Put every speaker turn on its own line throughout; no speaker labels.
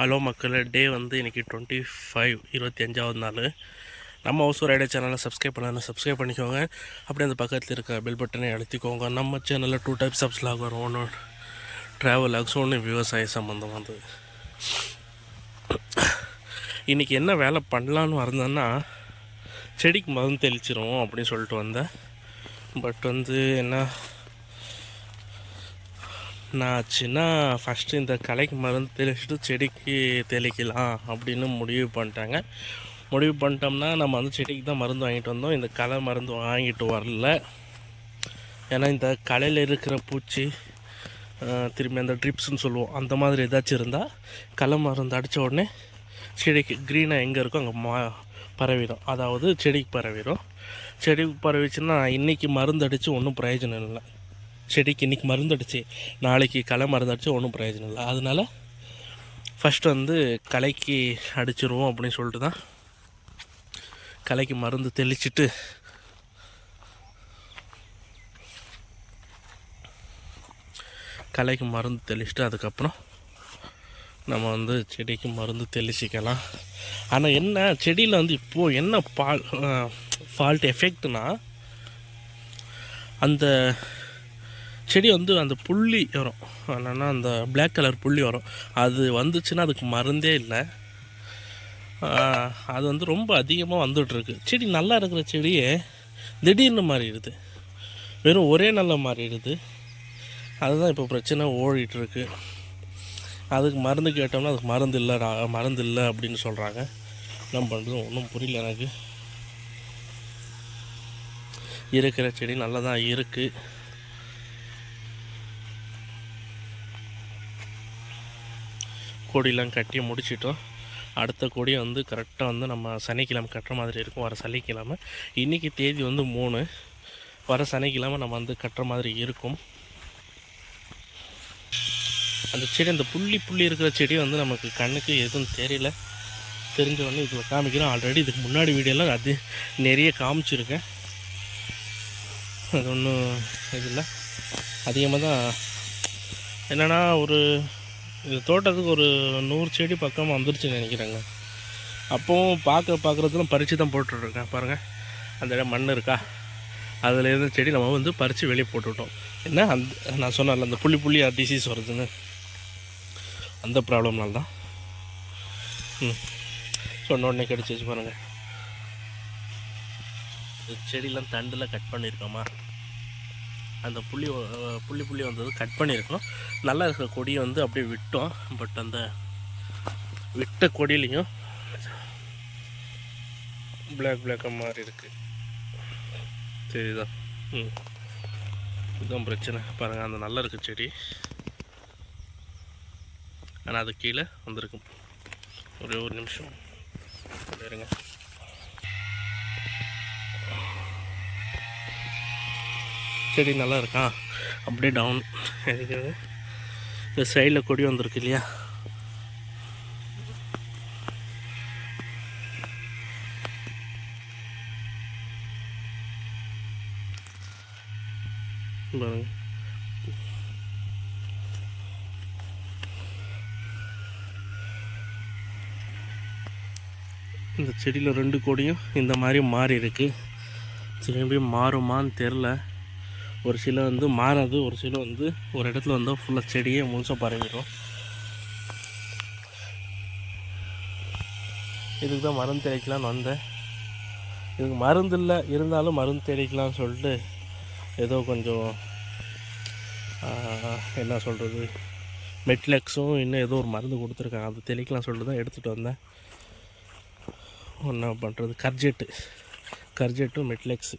Hello மக்கள் டே வந்து இன்றைக்கி டுவெண்ட்டி ஃபைவ் இருபத்தி அஞ்சாவது நாள். நம்ம ஹவுஸ் ஐடியா சேனலை சப்ஸ்கிரைப் பண்ணலாம் சப்ஸ்கிரைப் பண்ணிக்கோங்க. அப்படியே அந்த பக்கத்தில் இருக்க பெல் பட்டனை அழுத்திக்கோங்க. நம்ம சேனலில் டூ டைப்ஸ் ஆஃப் ஸ்லாக் வரும். ஒன்று ட்ராவல் ஆக்ஸ் ஒன்று விவசாய சம்மந்தமானது இன்றைக்கி என்ன வேலை பண்ணலான்னு வந்தேன்னா செடிக்கு மருந்து தெளிச்சிரும் அப்படின்னு சொல்லிட்டு வந்தேன். பட் வந்து என்ன நான் ஆச்சுன்னா ஃபஸ்ட்டு இந்த களைக்கு மருந்து தெளிச்சுட்டு செடிக்கு தெளிக்கலாம் அப்படின்னு முடிவு பண்ணிட்டாங்க. முடிவு பண்ணிட்டோம்னா நம்ம வந்து செடிக்கு தான் மருந்து வாங்கிட்டு வந்தோம். இந்த களை மருந்து வாங்கிட்டு வரல. ஏன்னா இந்த களையில் இருக்கிற பூச்சி திரும்பி அந்த ட்ரிப்ஸ்ன்னு சொல்லுவோம். அந்த மாதிரி ஏதாச்சும் இருந்தால் களை மருந்து அடித்த உடனே செடிக்கு க்ரீனாக எங்கே இருக்கோ அங்கே மா பரவிடும். அதாவது செடிக்கு பரவிடும். செடிக்கு பரவிச்சுன்னா இன்றைக்கி மருந்து அடித்து ஒன்றும் பிரயோஜனம் இல்லை. செடிக்கு இன்றைக்கி மருந்தடிச்சு நாளைக்கு களை மருந்தடிச்சு ஒன்றும் பிரயோஜனம் இல்லை. அதனால் ஃபஸ்ட்டு வந்து களைக்கு அடிச்சிருவோம் அப்படின்னு சொல்லிட்டு தான் கலைக்கு மருந்து தெளிச்சிட்டு களைக்கு மருந்து தெளிச்சுட்டு அதுக்கப்புறம் நம்ம வந்து செடிக்கு மருந்து தெளிச்சிக்கலாம். ஆனால் என்ன செடியில் வந்து இப்போது என்ன பால் ஃபால்ட் எஃபெக்ட்னா அந்த செடி வந்து அந்த புள்ளி வரும். என்னென்னா அந்த பிளாக் கலர் புள்ளி வரும். அது வந்துச்சுன்னா அதுக்கு மருந்தே இல்லை. அது வந்து ரொம்ப அதிகமாக வந்துட்டுருக்கு. செடி நல்லா இருக்கிற செடியே திடீர்னு மாறிடுது. வெறும் ஒரே நல்ல மாறிடுது. அதுதான் இப்போ பிரச்சனை ஓடிட்டுருக்கு. அதுக்கு மருந்து கேட்டோம்னா அதுக்கு மருந்து இல்லை மருந்து இல்லை அப்படின்னு சொல்கிறாங்க என்ன பண்ணுறது ஒன்றும் புரியல எனக்கு. இருக்கிற செடி நல்லா தான் இருக்குது கொடியெலாம் கட்டி முடிச்சிட்டோம். அடுத்த கொடி வந்து கரெக்டாக வந்து நம்ம சனிக்கிழமை கட்டுற மாதிரி இருக்கும். வர சனிக்கிழமை. இன்றைக்கி தேதி வந்து மூணு. வர சனிக்கிழமை நம்ம வந்து கட்டுற மாதிரி இருக்கும். அந்த செடி அந்த புள்ளி புள்ளி இருக்கிற செடி வந்து நமக்கு கண்ணுக்கு எதுவும் தெரியல. தெரிஞ்சவொடனே இதில் காமிக்கிறோம் ஆல்ரெடி இதுக்கு முன்னாடி வீடியோலாம் அது நிறைய காமிச்சிருக்கேன். அது ஒன்றும் இது இல்லை. அதிகமாக தான் என்னென்னா ஒரு இது தோட்டத்துக்கு ஒரு நூறு செடி பக்கமாக வந்துருச்சுன்னு நினைக்கிறேங்க. அப்போவும் பார்க்க பார்க்குறதுல பறித்து தான் போட்டுட்ருக்கேன். பாருங்கள் அந்த இடம் மண் இருக்கா? அதில் இருந்த செடி நம்ம வந்து பறித்து வெளியே போட்டுவிட்டோம் என்ன? அந்த நான் சொன்னல அந்த புள்ளி புள்ளி டிசீஸ் வருதுன்னு. அந்த ப்ராப்ளம்னால தான். ம். சொன்ன உடனே கிடச்சிச்சு பாருங்கள் இந்த செடியெலாம் தண்டில் கட் பண்ணியிருக்கோமா? அந்த புள்ளி புள்ளி புள்ளி வந்தது கட் பண்ணியிருக்கோம். நல்லா இருக்கிற கொடியை வந்து அப்படியே விட்டோம். பட் அந்த விட்ட கொடியிலையும் பிளாக் பிளாக்காக மாறி இருக்குது சரிதா ம். இதுதான் பிரச்சனை. பாருங்கள் அந்த நல்லா இருக்கு செடி. ஆனால் அது கீழே வந்திருக்கும் ஒரே ஒரு நிமிஷம். இருங்க. செடி நல்லா இருக்கா? அப்படியே டவுன் இருக்கிறது இந்த சைடில் கொடி வந்திருக்கு இல்லையா? பாருங்க. இந்த செடியில் ரெண்டு கொடியும் இந்த மாதிரி மாறி இருக்குது திரும்பி மாறுமான்னு தெரில ஒரு சில வந்து மாறாது ஒரு சில வந்து ஒரு இடத்துல வந்து ஃபுல்லாக செடியே முழுசாக பரவிடும் இதுக்கு தான் மருந்து தெளிக்கலான்னு வந்தேன். இதுக்கு மருந்து இல்லை இருந்தாலும் மருந்து தெளிக்கலாம்னு சொல்லிட்டு ஏதோ கொஞ்சம் என்ன சொல்கிறது மெட்லெக்ஸும் இன்னும் ஏதோ ஒரு மருந்து கொடுத்துருக்காங்க. அது தெளிக்கலாம் சொல்லிட்டு தான் எடுத்துகிட்டு வந்தேன். என்ன பண்ணுறது கர்ஜெட்டு. கர்ஜெட்டும் மெட்லெக்ஸு.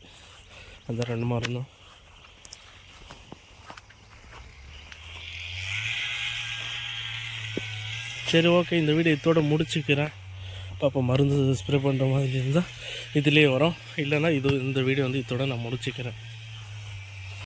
அந்த ரெண்டு மருந்தும். சரி ஓகே இந்த வீடியோ இதோட முடிச்சுக்கிறேன். பாப்பா மருந்து ஸ்ப்ரே பண்ணுற மாதிரி இருந்தால் இதுலேயே வரும். இல்லைன்னா இது இந்த வீடியோ வந்து இதோட நான் முடிச்சுக்கிறேன்.